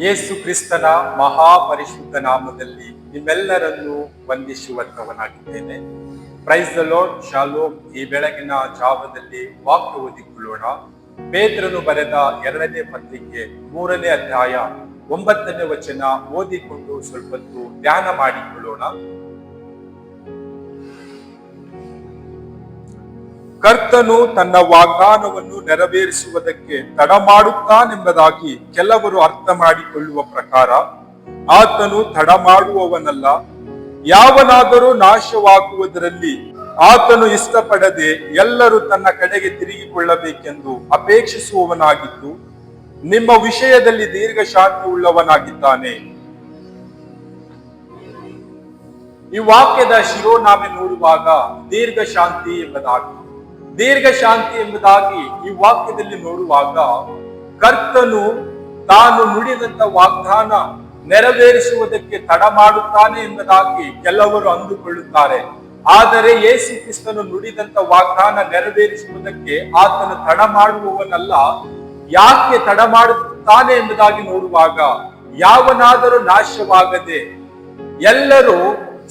ಯೇಸು ಕ್ರಿಸ್ತನ ಮಹಾಪರಿಶುದ್ಧ ನಾಮದಲ್ಲಿ ನಿಮ್ಮೆಲ್ಲರನ್ನು ವಂದಿಸುವಂತವನಾಗಿದ್ದೇನೆ ಪ್ರೈಸ್ ದ ಲೋಡ್ ಶಾಲೋ ಈ ಬೆಳಗಿನ ಜಾವದಲ್ಲಿ ವಾಕ್ಯ ಓದಿಕೊಳ್ಳೋಣ. ಪೇತ್ರನು ಬರೆದ ಎರಡನೇ ಪತ್ರಿಕೆ ಮೂರನೇ ಅಧ್ಯಾಯ ಒಂಬತ್ತನೇ ವಚನ ಓದಿಕೊಂಡು ಸ್ವಲ್ಪೊತ್ತು ಧ್ಯಾನ ಮಾಡಿಕೊಳ್ಳೋಣ. ಕರ್ತನು ತನ್ನ ವಾಗ್ದಾನವನ್ನು ನೆರವೇರಿಸುವುದಕ್ಕೆ ತಡ ಮಾಡುತ್ತಾನೆಂಬುದಾಗಿ ಕೆಲವರು ಅರ್ಥ ಮಾಡಿಕೊಳ್ಳುವ ಪ್ರಕಾರ, ಆತನು ತಡ ಮಾಡುವವನಲ್ಲ. ಯಾವನಾದರೂ ನಾಶವಾಗುವುದರಲ್ಲಿ ಆತನು ಇಷ್ಟಪಡದೆ ಎಲ್ಲರೂ ತನ್ನ ಕಡೆಗೆ ತಿರುಗಿಕೊಳ್ಳಬೇಕೆಂದು ಅಪೇಕ್ಷಿಸುವವನಾಗಿದ್ದು, ನಿಮ್ಮ ವಿಷಯದಲ್ಲಿ ದೀರ್ಘ ಶಾಂತಿ ಉಳ್ಳವನಾಗಿದ್ದಾನೆ ಈ ವಾಕ್ಯದ ಶಿರೋನಾಮೆ ನೋಡುವಾಗ ದೀರ್ಘ ಶಾಂತಿ ಎಂಬುದಾಗಿ. ದೀರ್ಘ ಶಾಂತಿ ಎಂಬುದಾಗಿ ಈ ವಾಕ್ಯದಲ್ಲಿ ನೋಡುವಾಗ ಕರ್ತನು ತಾನು ನುಡಿದಂತ ವಾಗ್ದಾನ ನೆರವೇರಿಸುವುದಕ್ಕೆ ತಡ ಮಾಡುತ್ತಾನೆ ಎಂಬುದಾಗಿ ಕೆಲವರು ಅಂದುಕೊಳ್ಳುತ್ತಾರೆ. ಆದರೆ ಯೇಸು ಕ್ರಿಸ್ತನು ನುಡಿದಂತ ವಾಗ್ದಾನ ನೆರವೇರಿಸುವುದಕ್ಕೆ ಆತನು ತಡ ಮಾಡುವವನಲ್ಲ, ಯಾಕೆ ತಡ ಮಾಡುತ್ತಾನೆ ಎಂಬುದಾಗಿ ನೋಡುವಾಗ ಯಾವನಾದರೂ ನಾಶವಾಗದೆ ಎಲ್ಲರೂ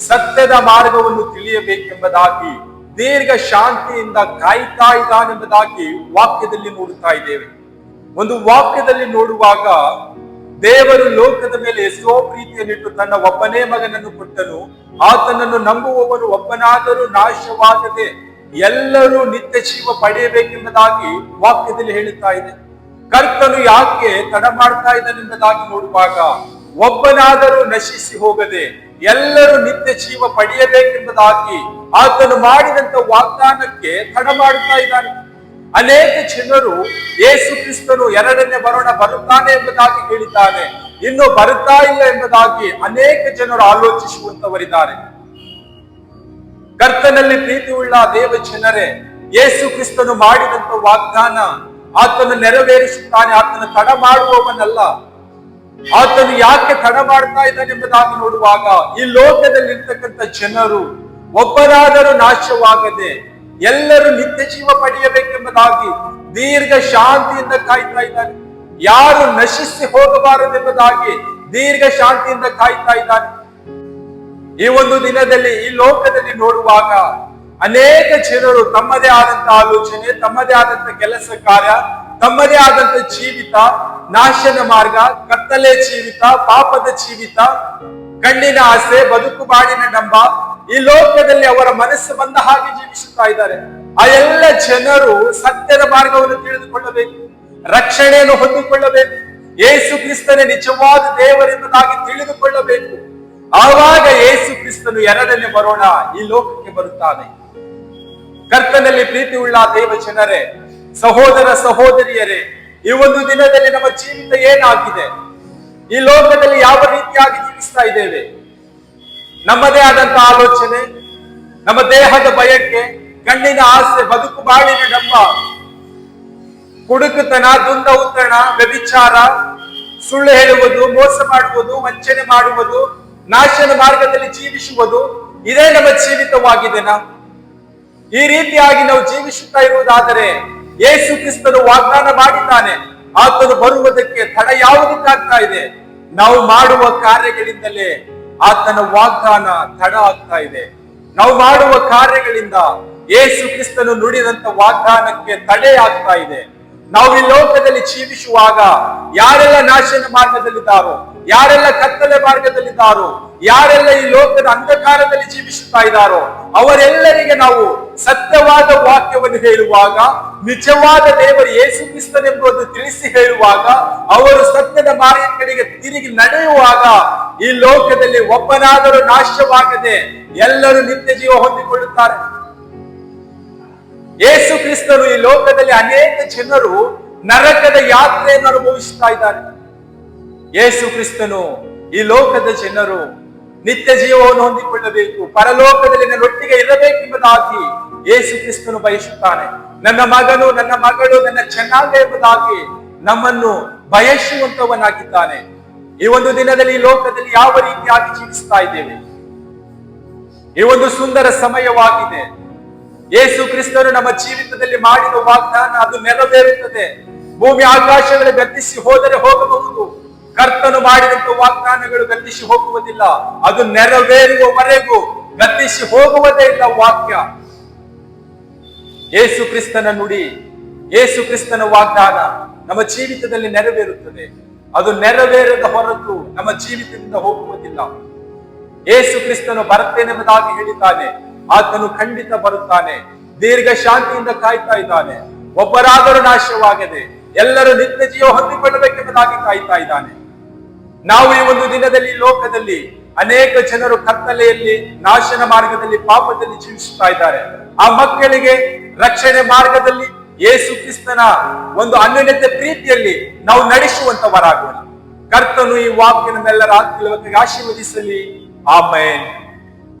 ಸತ್ಯದ ಮಾರ್ಗವನ್ನು ತಿಳಿಯಬೇಕೆಂಬುದಾಗಿ ದೀರ್ಘ ಶಾಂತಿಯಿಂದ ಕಾಯ್ತಾ ಇದ್ದಾನೆಂಬುದಾಗಿ ವಾಕ್ಯದಲ್ಲಿ ನೋಡುತ್ತಾ ಇದ್ದೇವೆ. ಒಂದು ವಾಕ್ಯದಲ್ಲಿ ನೋಡುವಾಗ ದೇವರು ಲೋಕದ ಮೇಲೆ ಎಷ್ಟೋ ಪ್ರೀತಿಯನ್ನಿಟ್ಟು ತನ್ನ ಒಬ್ಬನೇ ಮಗನನ್ನು ಕೊಟ್ಟನು. ಆತನನ್ನು ನಂಬುವವರು ಒಬ್ಬನಾದರೂ ನಾಶವಾಗದೆ ಎಲ್ಲರೂ ನಿತ್ಯ ಜೀವ ಪಡೆಯಬೇಕೆಂಬುದಾಗಿ ವಾಕ್ಯದಲ್ಲಿ ಹೇಳುತ್ತಾ ಇದೆ. ಕರ್ತನು ಯಾಕೆ ತಡ ಮಾಡ್ತಾ ಇದ್ದಾನೆಂಬುದಾಗಿ ನೋಡುವಾಗ ಒಬ್ಬನಾದರೂ ನಶಿಸಿ ಹೋಗದೆ ಎಲ್ಲರೂ ನಿತ್ಯ ಜೀವ ಪಡೆಯಬೇಕೆಂಬುದಾಗಿ ಆತನು ಮಾಡಿದಂತ ವಾಗ್ದಾನಕ್ಕೆ ತಡ ಮಾಡುತ್ತಾ ಇದ್ದಾನೆ. ಅನೇಕ ಜನರು ಯೇಸು ಕ್ರಿಸ್ತನು ಎರಡನೇ ಬರೋಣ ಬರುತ್ತಾನೆ ಎಂಬುದಾಗಿ ಹೇಳಿದ್ದಾನೆ. ಇನ್ನು ಬರುತ್ತಾ ಇಲ್ಲ ಎಂಬುದಾಗಿ ಅನೇಕ ಜನರು ಆಲೋಚಿಸುವಂತವರಿದ್ದಾರೆ. ಕರ್ತನಲ್ಲಿ ಪ್ರೀತಿ ಉಳ್ಳ ದೇವ ಜನರೇ, ಯೇಸು ಕ್ರಿಸ್ತನು ಮಾಡಿದಂತ ವಾಗ್ದಾನ ಆತನು ನೆರವೇರಿಸುತ್ತಾನೆ, ಆತನ ತಡ ಮಾಡುವವನಲ್ಲ. ಆತನು ಯಾಕೆ ತಡ ಮಾಡ್ತಾ ಇದ್ದಾನೆ ಎಂಬುದಾಗಿ ನೋಡುವಾಗ ಈ ಲೋಕದಲ್ಲಿ ಇರ್ತಕ್ಕಂಥ ಜನರು ಒಬ್ಬರಾದರೂ ನಾಶವಾಗದೆ ಎಲ್ಲರೂ ನಿತ್ಯ ಜೀವ ಪಡೆಯಬೇಕೆಂಬುದಾಗಿ ದೀರ್ಘ ಶಾಂತಿಯಿಂದ ಕಾಯ್ತಾ ಇದ್ದಾನೆ ಯಾರು ನಶಿಸಿ ಹೋಗಬಾರದೆಂಬುದಾಗಿ ದೀರ್ಘ ಶಾಂತಿಯಿಂದ ಕಾಯ್ತಾ ಇದ್ದಾನೆ ಈ ಒಂದು ದಿನದಲ್ಲಿ, ಈ ಲೋಕದಲ್ಲಿ ನೋಡುವಾಗ ಅನೇಕ ಜನರು ತಮ್ಮದೇ ಆದಂತಹ ಆಲೋಚನೆ, ತಮ್ಮದೇ ಆದಂತಹ ಕೆಲಸ ಕಾರ್ಯ ತಮ್ಮದೇ ಆದಂತ ಜೀವಿತ, ನಾಶನ ಮಾರ್ಗ, ಕತ್ತಲೆ ಜೀವಿತ, ಪಾಪದ ಜೀವಿತ ಕಣ್ಣಿನ ಆಸೆ, ಬದುಕು ಬಾಡಿನ ಡಂಬ, ಈ ಲೋಕದಲ್ಲಿ ಅವರ ಮನಸ್ಸು ಬಂದ ಹಾಗೆ ಜೀವಿಸುತ್ತಾ ಇದ್ದಾರೆ. ಆ ಎಲ್ಲ ಜನರು ಸತ್ಯದ ಮಾರ್ಗವನ್ನು ತಿಳಿದುಕೊಳ್ಳಬೇಕು, ರಕ್ಷಣೆಯನ್ನು ಹೊಂದಿಕೊಳ್ಳಬೇಕು, ಯೇಸು ಕ್ರಿಸ್ತನೇ ನಿಜವಾದ ದೇವರೆಂಬುದಾಗಿ ತಿಳಿದುಕೊಳ್ಳಬೇಕು. ಆವಾಗ ಯೇಸು ಕ್ರಿಸ್ತನು ಎರಡನೇ ಬರೋಣ ಈ ಲೋಕಕ್ಕೆ ಬರುತ್ತಾನೆ. ಕರ್ತನಲ್ಲಿ ಪ್ರೀತಿ ಉಳ್ಳ ದೇವ ಜನರೇ ಸಹೋದರ ಸಹೋದರಿಯರೇ, ಈ ಒಂದು ದಿನದಲ್ಲಿ ನಮ್ಮ ಜೀವಿತ ಏನಾಗಿದೆ? ಈ ಲೋಕದಲ್ಲಿ ಯಾವ ರೀತಿಯಾಗಿ ಜೀವಿಸ್ತಾ ಇದ್ದೇವೆ? ನಮ್ಮದೇ ಆದಂತ ಆಲೋಚನೆ, ನಮ್ಮ ದೇಹದ ಬಯಕೆ, ಕಣ್ಣಿನ ಆಸೆ, ಬದುಕು, ಬಾಳಿನ ಡಂಬ, ಕುಡುಕುತನ, ದುಂದ ಉತ್ತಣ ವ್ಯಭಿಚಾರ, ಸುಳ್ಳು ಹೇಳುವುದು, ಮೋಸ ಮಾಡುವುದು, ವಂಚನೆ ಮಾಡುವುದು, ನಾಶನ ಮಾರ್ಗದಲ್ಲಿ ಜೀವಿಸುವುದು, ಇದೇ ನಮ್ಮ ಜೀವಿತವಾಗಿದೆನಾ? ಈ ರೀತಿಯಾಗಿ ನಾವು ಜೀವಿಸುತ್ತಾ ಇರುವುದಾದರೆ ಯೇಸು ಕ್ರಿಸ್ತನು ವಾಗ್ದಾನ ಮಾಡಿದ್ದಾನೆ. ಆತನು ಬರುವುದಕ್ಕೆ ತಡ ಯಾವುದಕ್ಕಾಗ್ತಾ ಇದೆ? ನಾವು ಮಾಡುವ ಕಾರ್ಯಗಳಿಂದಲೇ ಆತನ ವಾಗ್ದಾನ ತಡ ಆಗ್ತಾ ಇದೆ. ನಾವು ಮಾಡುವ ಕಾರ್ಯಗಳಿಂದ ಯೇಸು ಕ್ರಿಸ್ತನು ನುಡಿದಂತ ವಾಗ್ದಾನಕ್ಕೆ ತಡೆ ಆಗ್ತಾ ಇದೆ. ನಾವು ಈ ಲೋಕದಲ್ಲಿ ಜೀವಿಸುವಾಗ ಯಾರೆಲ್ಲ ನಾಶನ ಮಾರ್ಗದಲ್ಲಿದ್ದಾರೋ ಯಾರೆಲ್ಲ ಕತ್ತಲೆ ಮಾರ್ಗದಲ್ಲಿದ್ದಾರೋ, ಯಾರೆಲ್ಲ ಈ ಲೋಕದ ಅಂಧಕಾರದಲ್ಲಿ ಜೀವಿಸುತ್ತಾ ಇದ್ದಾರೋ, ಅವರೆಲ್ಲರಿಗೆ ನಾವು ಸತ್ಯವಾದ ವಾಕ್ಯವನ್ನು ಹೇಳುವಾಗ, ನಿಜವಾದ ದೇವರು ಏಸು ಕ್ರಿಸ್ತನೆಂಬುದು ತಿಳಿಸಿ ಹೇಳುವಾಗ, ಅವರು ಸತ್ಯದ ಮಾರ್ಗ ಕಡೆಗೆ ತಿರುಗಿ ನಡೆಯುವಾಗ, ಈ ಲೋಕದಲ್ಲಿ ಒಬ್ಬನಾದರೂ ನಾಶವಾಗದೆ ಎಲ್ಲರೂ ನಿತ್ಯ ಜೀವ ಹೊಂದಿಕೊಳ್ಳುತ್ತಾರೆ. ಏಸು ಕ್ರಿಸ್ತರು ಈ ಲೋಕದಲ್ಲಿ ಅನೇಕ ಜನರು ನರಕದ ಯಾತ್ರೆಯನ್ನು ಅನುಭವಿಸುತ್ತಾ ಇದ್ದಾರೆ. ಯೇಸು ಕ್ರಿಸ್ತನು ಈ ಲೋಕದ ಜನರು ನಿತ್ಯ ಜೀವವನ್ನು ಹೊಂದಿಕೊಳ್ಳಬೇಕು, ಪರಲೋಕದಲ್ಲಿ ನನ್ನೊಟ್ಟಿಗೆ ಇರಬೇಕೆಂಬುದಾಗಿ ಯೇಸು ಕ್ರಿಸ್ತನು ಬಯಸುತ್ತಾನೆ. ನನ್ನ ಮಗನು, ನನ್ನ ಮಗಳು, ನನ್ನ ಚೆನ್ನಾಗ ಎಂಬುದಾಗಿ ನಮ್ಮನ್ನು ಬಯಸುವಂತವನಾಗಿದ್ದಾನೆ. ಈ ಒಂದು ದಿನದಲ್ಲಿ ಈ ಲೋಕದಲ್ಲಿ ಯಾವ ರೀತಿಯಾಗಿ ಜೀವಿಸ್ತಾ ಇದ್ದೇವೆ? ಈ ಒಂದು ಸುಂದರ ಸಮಯವಾಗಿದೆ. ಯೇಸು ಕ್ರಿಸ್ತನು ನಮ್ಮ ಜೀವಿತದಲ್ಲಿ ಮಾಡಿದ ವಾಗ್ದಾನ, ಅದು ನೆರವೇರುತ್ತದೆ. ಭೂಮಿ, ಆಕಾಶಗಳ ಗತಿಸಿ ಹೋದರೆ ಹೋಗಬಹುದು. ಕರ್ತನು ಮಾಡಿದಂತ ವಾಗ್ದಾನಗಳು ಗತಿಸಿ ಹೋಗುವುದಿಲ್ಲ. ಅದು ನೆರವೇರುವವರೆಗೂ ಗತಿಸಿ ಹೋಗುವುದೇ ಇಲ್ಲ ವಾಕ್ಯ. ಯೇಸು ಕ್ರಿಸ್ತನ ನುಡಿ, ಯೇಸು ಕ್ರಿಸ್ತನ ವಾಗ್ದಾನ ನಮ್ಮ ಜೀವಿತದಲ್ಲಿ ನೆರವೇರುತ್ತದೆ. ಅದು ನೆರವೇರದ ಹೊರತು ನಮ್ಮ ಜೀವಿತದಿಂದ ಹೋಗುವುದಿಲ್ಲ. ಯೇಸು ಕ್ರಿಸ್ತನು ಬರುತ್ತೇನೆಂಬುದಾಗಿ ಹೇಳಿದ್ದಾನೆ. ಆತನು ಖಂಡಿತ ಬರುತ್ತಾನೆ. ದೀರ್ಘ ಶಾಂತಿಯಿಂದ ಕಾಯ್ತಾ ಇದ್ದಾನೆ. ಒಬ್ಬರಾದರೂ ನಾಶವಾಗದೆ ಎಲ್ಲರೂ ನಿತ್ಯ ಜೀವ ಹೊಂದಿಕೊಳ್ಳಬೇಕೆಂಬುದಾಗಿ ಕಾಯ್ತಾ ಇದ್ದಾನೆ. ನಾವು ಈ ಒಂದು ದಿನದಲ್ಲಿ ಲೋಕದಲ್ಲಿ ಅನೇಕ ಜನರು ಕತ್ತಲೆಯಲ್ಲಿ ನಾಶನ ಮಾರ್ಗದಲ್ಲಿ ಪಾಪದಲ್ಲಿ ಜೀವಿಸುತ್ತಾ ಇದ್ದಾರೆ. ಆ ಮಕ್ಕಳಿಗೆ ರಕ್ಷಣೆ ಮಾರ್ಗದಲ್ಲಿ ಯೇಸು ಕ್ರಿಸ್ತನ ಒಂದು ಅನ್ಯೋನ್ಯತೆ ಪ್ರೀತಿಯಲ್ಲಿ ನಾವು ನಡೆಸುವಂತವರಾಗೋಣ. ಕರ್ತನು ಈ ವಾಕ್ಯ ನಮ್ಮೆಲ್ಲರ ಆಶೀರ್ವದಿಸಲಿ. ಆಮೇನ್.